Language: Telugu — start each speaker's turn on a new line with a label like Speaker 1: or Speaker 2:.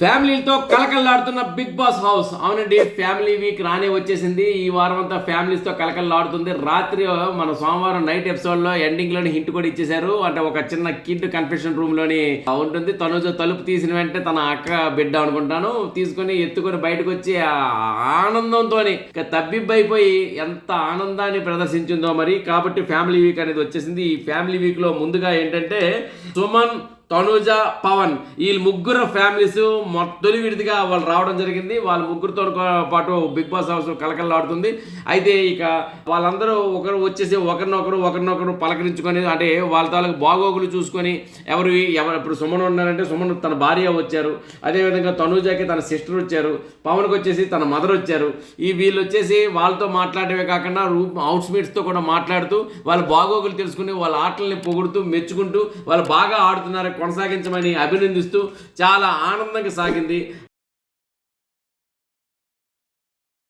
Speaker 1: ఫ్యామిలీతో కలకల్లాడుతున్న బిగ్ బాస్ హౌస్. అవునండి ఫ్యామిలీ వీక్ రానే వచ్చేసింది. ఈ వారం అంతా ఫ్యామిలీస్తో కలకల్లాడుతుంది రాత్రి మన సోమవారం నైట్ ఎపిసోడ్లో ఎండింగ్లోని హింట్ కూడా ఇచ్చేశారు. అంటే ఒక చిన్న కిడ్ కన్ఫెషన్ రూమ్లోని ఉంటుంది. తనుజ తలుపు తీసిన వెంటనే తన అక్క బిడ్డ అనుకుంటాను. తీసుకొని ఎత్తుకొని బయటకు వచ్చి ఆనందంతో తబ్బిబ్బైపోయి ఎంత ఆనందాన్ని ప్రదర్శించిందో మరి. కాబట్టి ఫ్యామిలీ వీక్ అనేది వచ్చేసింది. ఈ ఫ్యామిలీ వీక్లో ముందుగా ఏంటంటే సుమన్ తనుజ పవన్. వీళ్ళు ముగ్గురు ఫ్యామిలీస్ తొలి విడిదిగా వాళ్ళు రావడం జరిగింది. వాళ్ళ ముగ్గురితో పాటు బిగ్ బాస్ హౌస్ కలకల్లాడుతుంది. అయితే ఇక వాళ్ళందరూ ఒకరు వచ్చేసి ఒకరినొకరు ఒకరినొకరు పలకరించుకొని అంటే వాళ్ళ తాలూకు బాగోగులు చూసుకొని ఎవరు ఎవరు ఇప్పుడు సుమన్ ఉన్నారంటే సుమన్ తన భార్య వచ్చారు. అదేవిధంగా తనుజాకి తన సిస్టర్ వచ్చారు. పవన్కి వచ్చేసి తన మదర్ వచ్చారు. ఈ వీళ్ళు వచ్చేసి వాళ్ళతో మాట్లాడమే కాకుండా రూప్ అవుట్స్మేట్స్తో కూడా మాట్లాడుతూ వాళ్ళ బాగోగులు తెలుసుకుని వాళ్ళ ఆటలని పొగుడుతూ మెచ్చుకుంటూ వాళ్ళు బాగా ఆడుతున్నారు. కొనసాగించమని అభినందిస్తూ చాలా ఆనందంగా సాగింది.